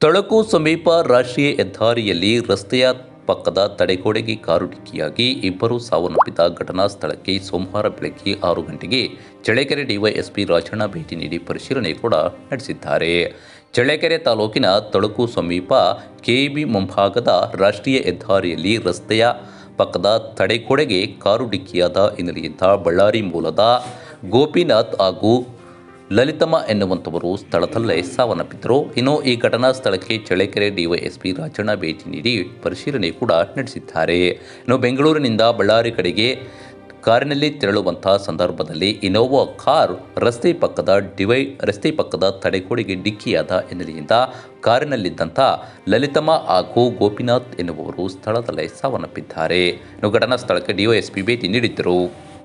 ತಳಕು ಸಮೀಪ ರಾಷ್ಟ್ರೀಯ ಹೆದ್ದಾರಿಯಲ್ಲಿ ರಸ್ತೆಯ ಪಕ್ಕದ ತಡೆಗೋಡೆಗೆ ಕಾರು ಡಿಕ್ಕಿಯಾಗಿ ಇಬ್ಬರು ಸಾವನ್ನಪ್ಪಿದ ಘಟನಾ ಸ್ಥಳಕ್ಕೆ ಸೋಮವಾರ ಬೆಳಗ್ಗೆ ಆರು ಗಂಟೆಗೆ ಚಳ್ಳಕೆರೆ ಡಿವೈಎಸ್ಪಿ ರಾಜಣ್ಣ ಭೇಟಿ ನೀಡಿ ಪರಿಶೀಲನೆ ಕೂಡ ನಡೆಸಿದ್ದಾರೆ. ಚಳ್ಳಕೆರೆ ತಾಲೂಕಿನ ತಳಕು ಸಮೀಪ ಕೆಇಬಿ ಮುಂಭಾಗದ ರಾಷ್ಟ್ರೀಯ ಹೆದ್ದಾರಿಯಲ್ಲಿ ರಸ್ತೆಯ ಪಕ್ಕದ ತಡೆಗೋಡೆಗೆ ಕಾರು ಡಿಕ್ಕಿಯಾದ ಹಿನ್ನೆಲೆಯಿಂದ ಬಳ್ಳಾರಿ ಮೂಲದ ಗೋಪಿನಾಥ್ ಹಾಗೂ ಲಲಿತಮ್ಮ ಎನ್ನುವಂಥವರು ಸ್ಥಳದಲ್ಲೇ ಸಾವನ್ನಪ್ಪಿದ್ದರು. ಇನ್ನು ಈ ಘಟನಾ ಸ್ಥಳಕ್ಕೆ ಚಳ್ಳಕೆರೆ ಡಿವೈಎಸ್ಪಿ ರಾಜಣ್ಣ ಭೇಟಿ ನೀಡಿ ಪರಿಶೀಲನೆ ಕೂಡ ನಡೆಸಿದ್ದಾರೆ. ಇನ್ನು ಬೆಂಗಳೂರಿನಿಂದ ಬಳ್ಳಾರಿ ಕಡೆಗೆ ಕಾರಿನಲ್ಲಿ ತೆರಳುವಂಥ ಸಂದರ್ಭದಲ್ಲಿ ಇನೋವಾ ಕಾರ್ ರಸ್ತೆ ಪಕ್ಕದ ಡಿವೈ, ರಸ್ತೆ ಪಕ್ಕದ ತಡೆಗೋಡೆಗೆ ಡಿಕ್ಕಿಯಾದ ಹಿನ್ನೆಲೆಯಿಂದ ಕಾರಿನಲ್ಲಿದ್ದಂಥ ಲಲಿತಮ್ಮ ಹಾಗೂ ಗೋಪಿನಾಥ್ ಎನ್ನುವರು ಸ್ಥಳದಲ್ಲೇ ಸಾವನ್ನಪ್ಪಿದ್ದಾರೆ. ಘಟನಾ ಸ್ಥಳಕ್ಕೆ ಡಿವೈಎಸ್ಪಿ ಭೇಟಿ ನೀಡಿದ್ದರು.